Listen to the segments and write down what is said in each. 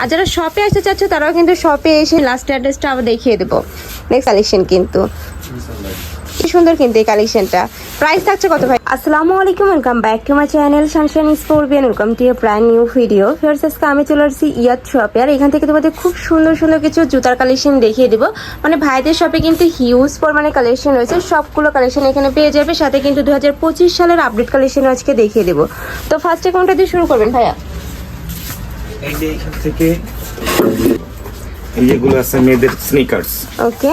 আর যারা শপে আসতে চাচ্ছ, তারাও কিন্তু শপে এসে লাস্ট অ্যাড্রেসটা আবার দেখিয়ে দেবো। নেক্সট কালেকশন কিন্তু। কি সুন্দর কিন্তু এই কালেকশনটা প্রাইস থাকছে কত ভাই? আসসালামু আলাইকুম welcome back to my channel sunshine স্পোর্বিয়ান welcome to a brand new video Farrar's আজকে আমি চলে আসছি ইয়াদ শপে আর এখান থেকে তোমাদের খুব সুন্দর সুন্দর কিছু জুতার কালেকশন দেখিয়ে দেবো। মানে ভাইদের শপে কিন্তু হিউজ পরিমাণে কালেকশন রয়েছে। সবগুলো কালেকশন এখানে পেয়ে যাবে। সাথে কিন্তু দু হাজার পঁচিশ সালের আপডেট কালেকশন আজকে দেখিয়ে দেবো। তো ফার্স্টে কোনটা দিয়ে শুরু করবেন ভাইয়া। এই যে এখান থেকে এই যেগুলো আছে মেয়েদের স্নিকার্স ওকে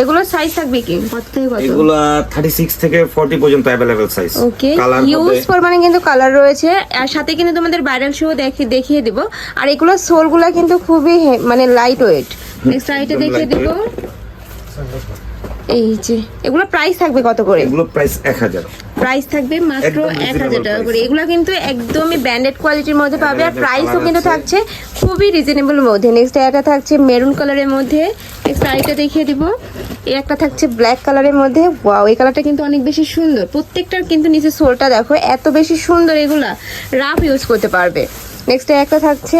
এগুলো সাইজ থাকবে কি? কত থেকে কত? এগুলো থার্টি সিক্স থেকে ফর্টি পর্যন্ত available size okay colour huge পরিমাণে কিন্তু কালার রয়েছে। আর সাথে কিন্তু তোমাদের ভাইরাল শো দেখিয়ে দেখিয়ে দিব। আর এগুলো সোলগুলো কিন্তু খুবই মানে লাইট ওয়েট নেক্সট আইটা দেখিয়ে দিব। এই যে এগুলো প্রাইস থাকবে কত করে? এগুলো প্রাইস এক হাজার। প্রাইস থাকবে মাত্র এক হাজার টাকা করে। এগুলো কিন্তু একদমই ব্র্যান্ডেড কোয়ালিটির মধ্যে পাবে। আর প্রাইসও কিন্তু থাকছে খুবই রিজনেবল মধ্যে। নেক্সট এটা থাকছে মেরুন কালারের মধ্যে। নেক্সট আইটা দেখিয়ে দিব। এই একটা থাকছে ব্ল্যাক কালারের মধ্যে। ওয়াও এই কালারটা কিন্তু অনেক বেশি সুন্দর। প্রত্যেকটার কিন্তু নিচে সোলটা দেখো এত বেশি সুন্দর এগুলা। রাফ ইউজ করতে পারবে। নেক্সট একটা থাকছে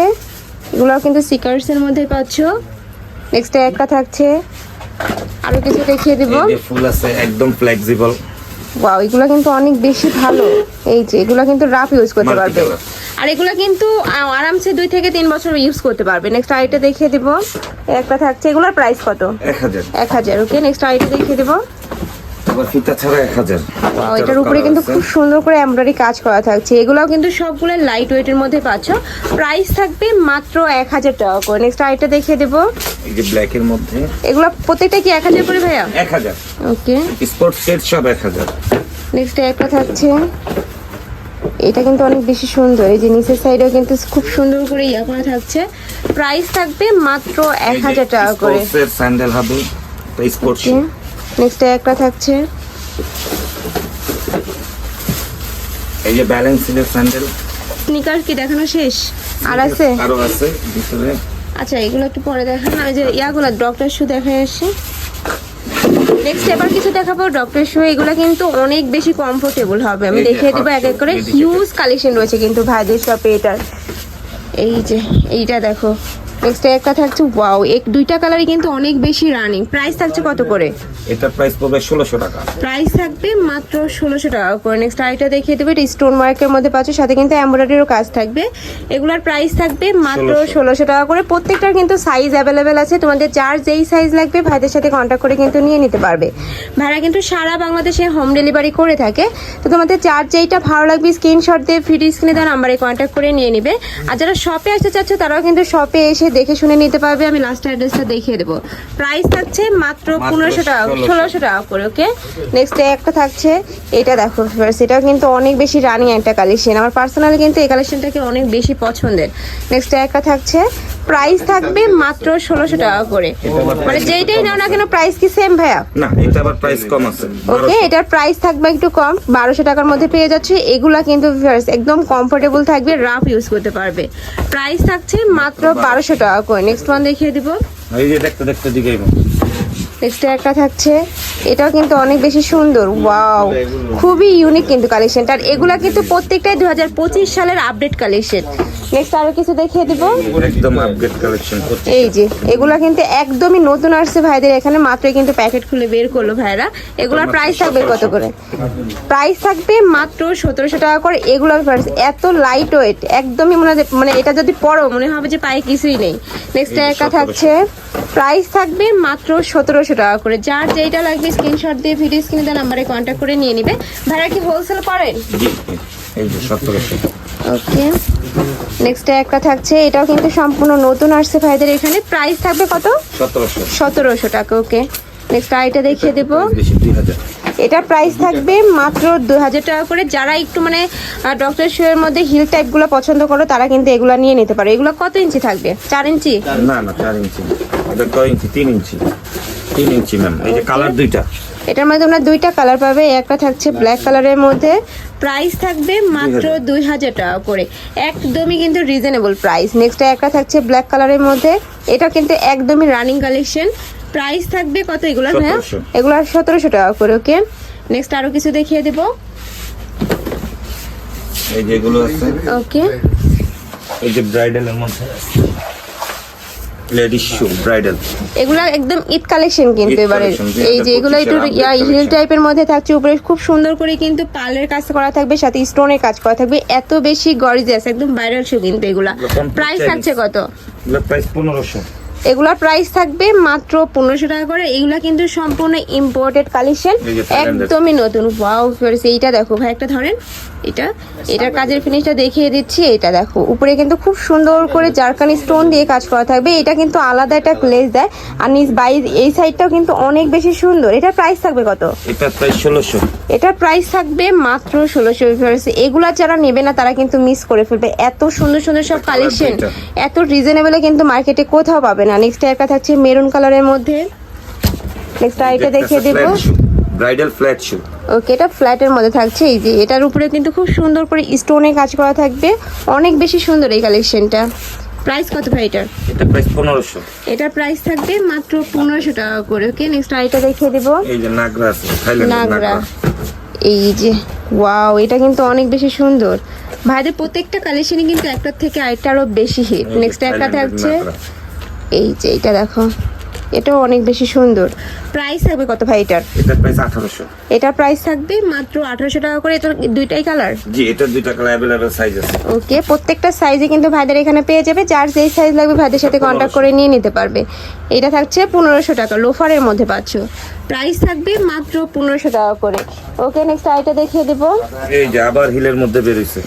এগুলো কিন্তু সিকার্সের মধ্যে পাচ্ছ। নেক্সট একটা থাকছে আরও কিছু দেখিয়ে দিব। ফুল আছে একদম ফ্লেক্সিবল ওয়াও এগুলো কিন্তু অনেক বেশি ভালো। এই যে এগুলো কিন্তু রাফ ইউজ করতে পারবে। আর এগুলো কিন্তু আরামসে দুই থেকে তিন বছর ইউজ করতে পারবে। নেক্সট আইটা দেখিয়ে দিব। একটা থাকছে এগুলোর প্রাইস কত? এক হাজার। এক ওকে নেক্সট আইটা দেখিয়ে দিব। আবার ফিতা ছাড়া এক হাজার। এটার উপরে কিন্তু খুব সুন্দর করে এমব্রয়ডারি কাজ করা থাকছে। এগুলোও কিন্তু সবগুলো লাইট ওয়েটের মধ্যে পাচ্ছ। প্রাইস থাকবে মাত্র এক হাজার টাকা করে। নেক্সট আইটা দেখিয়ে দেবো। এই যে ব্ল্যাক এর মধ্যে। এগুলো প্রত্যেকটা কি এক হাজার করে ভাইয়া? এক হাজার। ওকে। স্পোর্টস সেট সব এক হাজার। নেক্সট একটা থাকছে। এটা কিন্তু অনেক বেশি সুন্দর। এই যে নিচের সাইডেও কিন্তু খুব সুন্দর করে ইয়া করা থাকছে। প্রাইস থাকবে মাত্র এক হাজার টাকা করে। স্পোর্টস স্যান্ডেল হবে। স্পোর্টস নেক্সট একটা থাকছে। এই যে ব্যালেন্সিলের স্যান্ডেল স্নিকার কি দেখানো শেষ? আর আছে? আরও আছে ভিতরে। আচ্ছা এগুলো একটু পরে দেখান। ওই যে ইয়াগুলো ডক্টর শু দেখা আসছে নেক্সট এবার কিছু দেখাবো ডক্টর শু এগুলো কিন্তু অনেক বেশি কমফোর্টেবল হবে। আমি দেখিয়ে দেবো এক এক করে। হিউজ কালেকশন রয়েছে কিন্তু ভাইদের শপে এটার। এই যে এইটা দেখো। নেক্সট একটা থাকছে ওয়াও এক দুইটা কালারই কিন্তু অনেক বেশি রানিং প্রাইস থাকছে কত করে? এটার প্রাইস পড়বে ষোলোশো টাকা। প্রাইস থাকবে মাত্র ষোলোশো টাকা করে। নেক্সট আইটা দেখিয়ে দেবে এটা স্টোন ওয়ার্কের মধ্যে পাচ্ছ সাথে কিন্তু এমব্রয়ডারিরও কাজ থাকবে। এগুলার প্রাইস থাকবে মাত্র 1600 ষোলোশো টাকা করে। প্রত্যেকটার কিন্তু সাইজ অ্যাভেলেবেল আছে। তোমাদের যার যেই সাইজ লাগবে ভাইদের সাথে কন্ট্যাক্ট করে কিন্তু নিয়ে নিতে পারবে। ভাইরা কিন্তু সারা বাংলাদেশে হোম ডেলিভারি করে থাকে। তো তোমাদের যার যেইটা ভালো লাগবে স্ক্রিনশট দিয়ে ভিডিও স্ক্রিনে দেওয়া নাম্বারে কন্ট্যাক্ট করে নিয়ে নিবে। আর যারা শপে আসতে চাচ্ছ তারাও কিন্তু শপে এসে দেখে শুনে নিতে পারবে আমি লাস্ট অ্যাড্রেসটা দেখিয়ে দেবো। প্রাইস থাকছে মাত্র পনেরোশো টাকা 1600 ষোলোশো টাকা করে ওকে নেক্সট একটা থাকছে এটা দেখো এটাও কিন্তু অনেক বেশি রানিং একটা কালেকশন আমার পার্সোনালি কিন্তু এই কালেকশনটাকে অনেক বেশি পছন্দের। নেক্সট একটা থাকছে প্রাইস থাকবে মাত্র ষোলোশো টাকা করে। মানে যেইটাই নাও না কেন প্রাইস কি সেম ভাইয়া? না এটা আবার প্রাইস কম আছে ওকে এটার প্রাইস থাকবে একটু কম বারোশো টাকার মধ্যে পেয়ে যাচ্ছে। এগুলা কিন্তু একদম কমফোর্টেবল থাকবে রাফ ইউজ করতে পারবে। প্রাইস থাকছে মাত্র বারোশো টাকা করে নেক্সট ওয়ান দেখিয়ে দিব। এই যে দেখতে দেখতে দিকেই নেক্সট একটা থাকছে। এটাও কিন্তু অনেক বেশি সুন্দর। ওয়াও খুবই ইউনিক কিন্তু কালেকশন আর এগুলা কিন্তু প্রত্যেকটাই দু হাজার পঁচিশ সালের আপডেট কালেকশন নেক্সট আরও কিছু দেখিয়ে দিব। একদম আপগ্রেড কালেকশন এই যে এগুলা কিন্তু একদমই নতুন আসছে ভাইদের এখানে মাত্রই কিন্তু প্যাকেট খুলে বের করল ভাইরা। এগুলার প্রাইস থাকবে কত করে? প্রাইস থাকবে মাত্র সতেরোশো টাকা করে এগুলোর প্রাইস এত লাইট ওয়েট একদমই মনে মানে এটা যদি পড়ো মনে হবে যে পায়ে কিছুই নেই। নেক্সট একটা থাকছে প্রাইস থাকবে মাত্র সতেরোশো টাকা করে। যার যেইটা লাগবে স্ক্রিনশট দিয়ে ভিডিও স্ক্রিনে দেওয়া নাম্বারে কন্ট্যাক্ট করে নিয়ে নিবে। ভাইরা কি হোলসেল করেন? ওকে নেক্সট একটা থাকছে এটাও কিন্তু সম্পূর্ণ নতুন আসছে ভাইদের এখানে। প্রাইস থাকবে কত? সতেরোশো। টাকা ওকে নেক্সট আইটা দেখিয়ে দেবো। এটা প্রাইস থাকবে মাত্র দু হাজার টাকা করে। যারা একটু মানে ডক্টর শুয়ের মধ্যে হিল টাইপগুলো পছন্দ করো তারা কিন্তু এগুলো নিয়ে নিতে পারে। এগুলো কত ইঞ্চি থাকবে? চার ইঞ্চি? না না চার ইঞ্চি। এটা কয় ইঞ্চি? তিন ইঞ্চি। তিন ইঞ্চি ম্যাম এই যে কালার দুইটা। এটার মধ্যে তোমরা দুইটা কালার পাবে। একটা থাকছে ব্ল্যাক কালারের মধ্যে। প্রাইস থাকবে মাত্র দুই হাজার। টাকা করে। একদমই কিন্তু রিজনেবল প্রাইস নেক্সট একটা থাকছে ব্ল্যাক কালারের মধ্যে। এটা কিন্তু একদমই রানিং কালেকশন প্রাইস থাকবে কত এগুলো হ্যাঁ 1700 এগুলো সতেরোশো টাকা করে ওকে নেক্সট আরও কিছু দেখিয়ে দেবো। এই যেগুলো আছে ওকে এই যে ব্রাইডালের মধ্যে লেডিস শু ব্রাইডাল এগুলা একদম ঈদ কালেকশন কিন্তু এবারে। এই যে এগুলো একটু ইয়া হিল টাইপের মধ্যে থাকছে উপরে খুব সুন্দর করে কিন্তু পার্লের কাজ করা থাকবে সাথে স্টোনের কাজ করা থাকবে। এত বেশি গর্জিয়াস একদম ভাইরাল শু কিন্তু এগুলা। প্রাইস থাকছে কত? এগুলো প্রাইস পনেরোশো। এগুলার প্রাইস থাকবে মাত্র পনেরোশো টাকা করে। এগুলা কিন্তু সম্পূর্ণ ইম্পোর্টেড কালেকশন। একদমই নতুন। ওয়াও এইটা দেখো ভাই একটা ধরেন। এটা এটার কাজের ফিনিশটা দেখিয়ে দিচ্ছি এটা দেখো। উপরে কিন্তু খুব সুন্দর করে জারকানি স্টোন দিয়ে কাজ করা থাকবে। এটা কিন্তু আলাদা একটা গ্লেজ দেয়। আর নিজ বাই এই সাইডটাও কিন্তু অনেক বেশি সুন্দর। এটা প্রাইস থাকবে কত? এটা প্রাইস ষোলোশো। এটার প্রাইস থাকবে মাত্র ষোলোশো এগুলা যারা নেবে না তারা কিন্তু মিস করে ফেলবে। এত সুন্দর সুন্দর সব কালেকশন এত রিজনেবলে কিন্তু মার্কেটে কোথাও পাবে না। নেক্সট একটা থাকছে মেরুন কালারের মধ্যে। নেক্সট আইটা দেখিয়ে দেবো। ব্রাইডাল ফ্ল্যাট শু ওকে এটা ফ্ল্যাটের মধ্যে থাকছে এই যে এটার উপরে কিন্তু খুব সুন্দর করে স্টোনে কাজ করা থাকবে। অনেক বেশি সুন্দর এই কালেকশনটা প্রাইস কত ভাই এটার? এটা প্রাইস পনেরোশো। এটার প্রাইস থাকবে মাত্র পনেরোশো টাকা করে ওকে? নেক্সট আইটা দেখিয়ে দেবো। এই যে নাগরা আছে নাগরা। এই যে ওয়াও এটা কিন্তু অনেক বেশি সুন্দর। ভাইদের প্রত্যেকটা কালেকশনই কিন্তু একটার থেকে আরেকটা আরও বেশি হিট নেক্সট একটা থাকছে এই যে এটা দেখো। এটাও অনেক বেশি সুন্দর। প্রাইস থাকবে কত ভাই এটার? এটা প্রাইস আঠারোশো। এটার প্রাইস থাকবে মাত্র আঠারোশো টাকা করে। এটা দুইটাই কালার জি এটা দুইটা কালার অ্যাভেলেবল সাইজ আছে। ওকে প্রত্যেকটা সাইজে কিন্তু ভাইদের এখানে পেয়ে যাবে। যার যেই সাইজ লাগবে ভাইদের সাথে কন্ট্যাক্ট করে নিয়ে নিতে পারবে। এটা থাকছে পনেরোশো টাকা লোফারের মধ্যে পাচ্ছ। প্রাইস থাকবে মাত্র পনেরোশো টাকা করে। ওকে নেক্সট আইটা দেখিয়ে দেবো। এই যে আবার হিলের মধ্যে বেরোইছে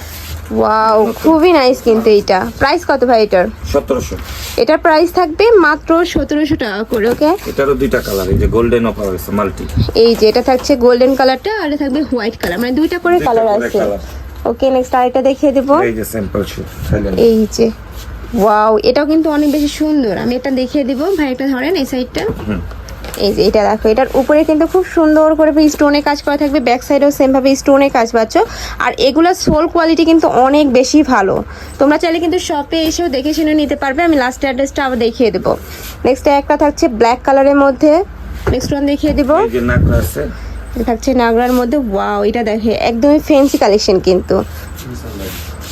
ওয়াও খুবই নাইস কিন্তু এইটা। প্রাইস কত ভাই এটার? সতেরোশো। এটার প্রাইস থাকবে মাত্র সতেরোশো টাকা করে ওকে এটারও দুইটা কালার এই যে গোল্ডেন অফার হয়েছে মাল্টি এই যে এটা থাকছে গোল্ডেন কালারটা আর এটা থাকবে হোয়াইট কালার মানে দুইটা করে কালার আছে। ওকে নেক্সট আরেকটা দেখিয়ে দেবো। এই যে স্যাম্পল শু এই যে ওয়াও এটাও কিন্তু অনেক বেশি সুন্দর। আমি এটা দেখিয়ে দিব। ভাই একটা ধরেন এই সাইডটা এই যে এটা দেখো এটার উপরে কিন্তু খুব সুন্দর করে স্টোনে কাজ করা থাকবে ব্যাক সাইডেও সেম ভাবে স্টোনে কাজ পাচ্ছ। আর এগুলা সোল কোয়ালিটি কিন্তু অনেক বেশি ভালো। তোমরা চাইলে কিন্তু শপে এসেও দেখে শুনে নিতে পারবে আমি লাস্ট অ্যাড্রেসটা আবার দেখিয়ে দেবো। নেক্সট একটা থাকছে ব্ল্যাক কালারের মধ্যে। নেক্সট ওয়ান দেখিয়ে দিব। এই যে নাগরা আছে। এটা থাকছে নাগরার মধ্যে ওয়াও এটা দেখে একদমই ফ্যান্সি কালেকশন কিন্তু।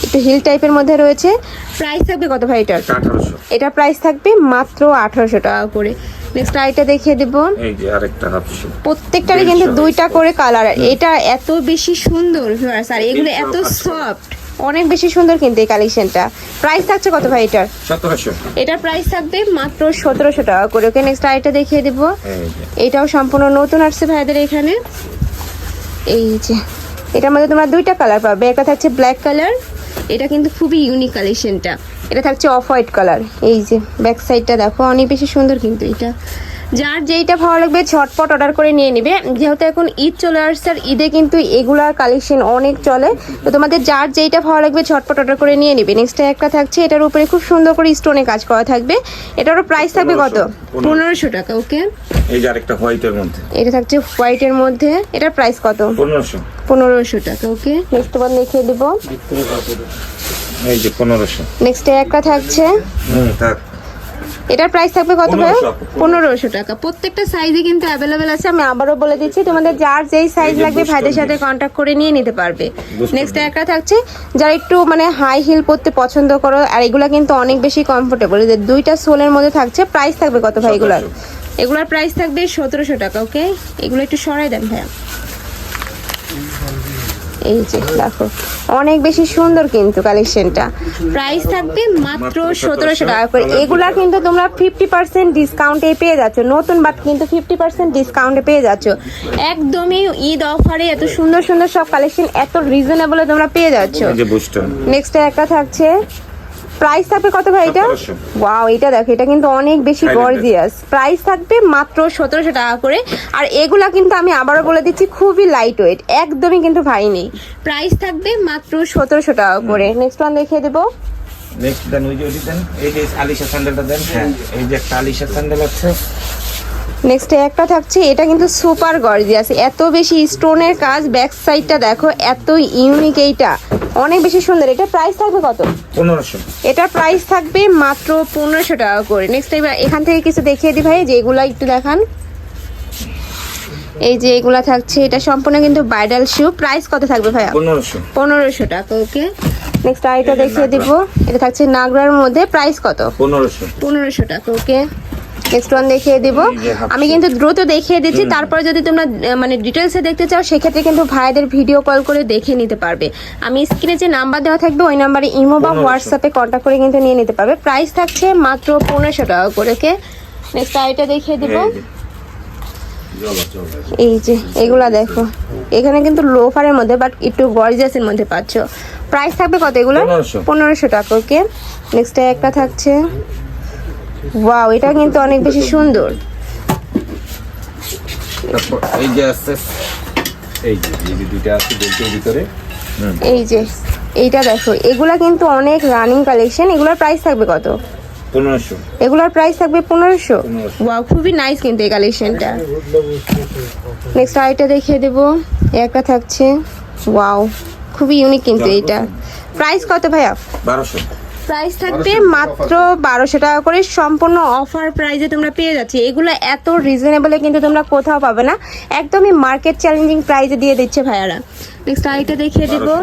একটু হিল টাইপের মধ্যে রয়েছে। প্রাইস থাকবে কত ভাই এটার? এটা এটা প্রাইস থাকবে মাত্র আঠারোশো টাকা করে। নেক্সট আইটা দেখিয়ে দেব। এই যে আরেকটা হাফ শু প্রত্যেকটারই কিন্তু দুইটা করে কালার। এটা এত বেশি সুন্দর viewers, আর এগুলো এত সফট অনেক বেশি সুন্দর কিন্তু এই কালেকশনটা প্রাইস থাকছে কত ভাই এটার? সতেরোশো। এটার প্রাইস থাকবে মাত্র সতেরোশো টাকা করে। ওকে নেক্সট আইটা দেখিয়ে দেবো। এটাও সম্পূর্ণ নতুন আসছে ভাইদের এখানে। এই যে। এটার মধ্যে তোমরা দুইটা কালার পাবে। একটা থাকছে ব্ল্যাক কালার এটা কিন্তু খুবই ইউনিক কালেকশনটা এটা থাকছে অফ হোয়াইট কালার। এই যে ব্যাক সাইডটা দেখো অনেক বেশি সুন্দর কিন্তু এটা। যার যেইটা ভালো লাগবে ঝটপট অর্ডার করে নিয়ে নিবে। যেহেতু এখন ঈদ চলে আসছে আর ঈদে কিন্তু এগুলার কালেকশন অনেক চলে। তো তোমাদের যার যেইটা ভালো লাগবে ঝটপট অর্ডার করে নিয়ে নেবে। নেক্সট একটা থাকছে এটার উপরে খুব সুন্দর করে স্টোনে কাজ করা থাকবে। এটারও প্রাইস থাকবে কত? পনেরোশো। টাকা ওকে এই যে আরেকটা হোয়াইটের মধ্যে। এটা থাকছে হোয়াইটের মধ্যে। এটার প্রাইস কত? পনেরোশো। পনেরোশো টাকা ওকে নেক্সট বার লিখে দিব। এই যে পনেরোশো। নেক্সট একটা থাকছে। হুম থাক। এটার প্রাইস থাকবে কত ভাই? 1500 পনেরোশো টাকা। প্রত্যেকটা সাইজে কিন্তু অ্যাভেলেবেল আছে। আমি আবারও বলে দিচ্ছি তোমাদের যার যেই সাইজ লাগবে ভাইদের সাথে। কন্ট্যাক্ট করে নিয়ে নিতে পারবে। নেক্সট একটা থাকছে যারা একটু মানে হাই হিল পরতে পছন্দ করো আর এগুলা কিন্তু অনেক বেশি কমফোর্টেবল দুইটা সোলের মধ্যে থাকছে প্রাইস থাকবে কত ভাই এগুলার? এগুলার প্রাইস থাকবে সতেরোশো টাকা ওকে এগুলো একটু সরাই দেন ভাইয়া। এই যে দেখো। অনেক বেশি সুন্দর কিন্তু কালেকশনটা। প্রাইস থাকবে মাত্র সতেরোশো টাকা করে। এগুলা কিন্তু তোমরা ফিফটি পার্সেন্ট ডিসকাউন্টে পেয়ে যাচ্ছ। নতুন বাট কিন্তু ফিফটি পার্সেন্ট ডিসকাউন্টে পেয়ে যাচ্ছ। একদমই ঈদ অফারে এত সুন্দর সুন্দর সব কালেকশন এত রিজনেবলে তোমরা পেয়ে যাচ্ছ। নেক্সট একটা থাকছে প্রাইস থাকবে কত ভাই এটা? 1700 ওয়াও এটা দেখো এটা কিন্তু অনেক বেশি। গর্জিয়াস প্রাইস থাকবে মাত্র সতেরোশো টাকা করে। আর এগুলা কিন্তু আমি আবারও বলে দিচ্ছি খুবই লাইট ওয়েট একদমই কিন্তু ভাই নেই। প্রাইস থাকবে মাত্র সতেরোশো টাকা করে। নেক্সট ওয়ান দেখিয়ে দেবো। নেক্সট দেন ওই যে দেন এই যে আলিশা স্যান্ডেলটা দেন হ্যাঁ এই যে একটা আলিশা স্যান্ডেল আছে। নেক্সট একটা থাকছে এটা কিন্তু সুপার গর্জিয়াস এত বেশি স্টোনের কাজ ব্যাক সাইডটা দেখো এত ইউনিক এইটা। অনেক বেশি সুন্দর। এটা প্রাইস থাকবে কত? পনেরোশো। এটার প্রাইস থাকবে মাত্র পনেরোশো টাকা করে। নেক্সট এবার এখান থেকে কিছু দেখিয়ে দিই ভাই যে এগুলা একটু দেখান। এই যে এগুলা থাকছে এটা সম্পূর্ণ কিন্তু ব্রাইডাল শু প্রাইস কত থাকবে ভাইয়া? পনেরোশো। পনেরোশো টাকা ওকে নেক্সট আইটা দেখিয়ে দিব। এটা থাকছে নাগরার মধ্যে। প্রাইস কত? পনেরোশো। পনেরোশো টাকা ওকে নেক্সট ওয়ান দেখিয়ে দিব। আমি কিন্তু দ্রুত দেখিয়ে দিচ্ছি তারপরে যদি তোমরা মানে ডিটেলসে দেখতে চাও সেক্ষেত্রে কিন্তু ভাইদের ভিডিও কল করে দেখে নিতে পারবে। আমি স্ক্রিনে যে নাম্বার দেওয়া থাকবে ওই নাম্বারে ইমো বা হোয়াটসঅ্যাপে কন্ট্যাক্ট করে কিন্তু নিয়ে নিতে পারবে। প্রাইস থাকছে মাত্র পনেরোশো টাকা করে ওকে নেক্সট আইটা দেখিয়ে দিব। এই যে। এগুলা দেখো। এখানে কিন্তু লোফারের মধ্যে বাট একটু গর্জিয়াসের মধ্যে পাচ্ছ। প্রাইস থাকবে কত এগুলো পনেরোশো। টাকা ওকে নেক্সট একটা থাকছে। ওয়াও এটা কিন্তু অনেক বেশি সুন্দর। তারপর এই যে আছে এই যে এই যে দুইটা আছে বেল্টের ভিতরে। এই যে এইটা দেখো এগুলা কিন্তু অনেক রানিং কালেকশন এগুলোর প্রাইস থাকবে কত? পনেরোশো। এগুলোর প্রাইস থাকবে পনেরোশো? 1500 ওয়াও খুবই নাইস কিন্তু এই কালেকশনটা নেক্সট আইটা দেখিয়ে দেবো একটা থাকছে। ওয়াও খুবই ইউনিক কিন্তু এইটা। প্রাইস কত ভাইয়া? বারোশো। প্রাইস থাকবে মাত্র বারোশো টাকা করে। সম্পূর্ণ অফার প্রাইসে তোমরা পেয়ে যাচ্ছি। এগুলো এত রিজনেবলে কিন্তু তোমরা কোথাও পাবে না। একদমই মার্কেট চ্যালেঞ্জিং প্রাইসে দিয়ে দিচ্ছে ভাইয়ারা। নেক্সট আইটা দেখিয়ে দেবো।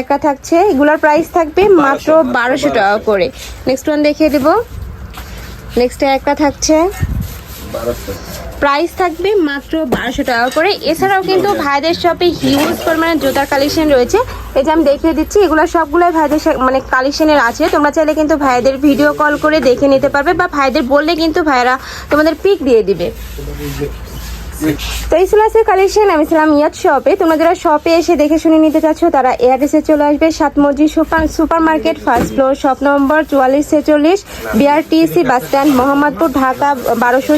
একা থাকছে। এগুলোর প্রাইস থাকবে মাত্র বারোশো টাকা করে। নেক্সট ওয়ান দেখিয়ে দেবো। নেক্সট একটা থাকছে। প্রাইস থাকবে মাত্র বারোশো টাকা করে। এছাড়াও কিন্তু ভাইদের শপে হিউজ পরিমাণে জুতার কালেকশন রয়েছে। এই যে আমি দেখিয়ে দিচ্ছি, এগুলো সবগুলোই ভাইদের মানে কালেকশনের আছে। তোমরা চাইলে কিন্তু ভাইদের ভিডিও কল করে দেখে নিতে পারবে বা ভাইদের বললে কিন্তু ভাইরা তোমাদের পিক দিয়ে দিবে। তো এই আজকের কালেকশন আমি ছিলাম ইয়াদ শপে তোমরা যারা শপে এসে দেখে শুনে নিতে চাচ্ছ, তারা এয়ারটেসে চলে আসবে। Sat Masjid super super market first floor shop number চুয়াল্লিশ ছেচল্লিশ BRTC bus stand Mohammadpur, Dhaka, বারোশো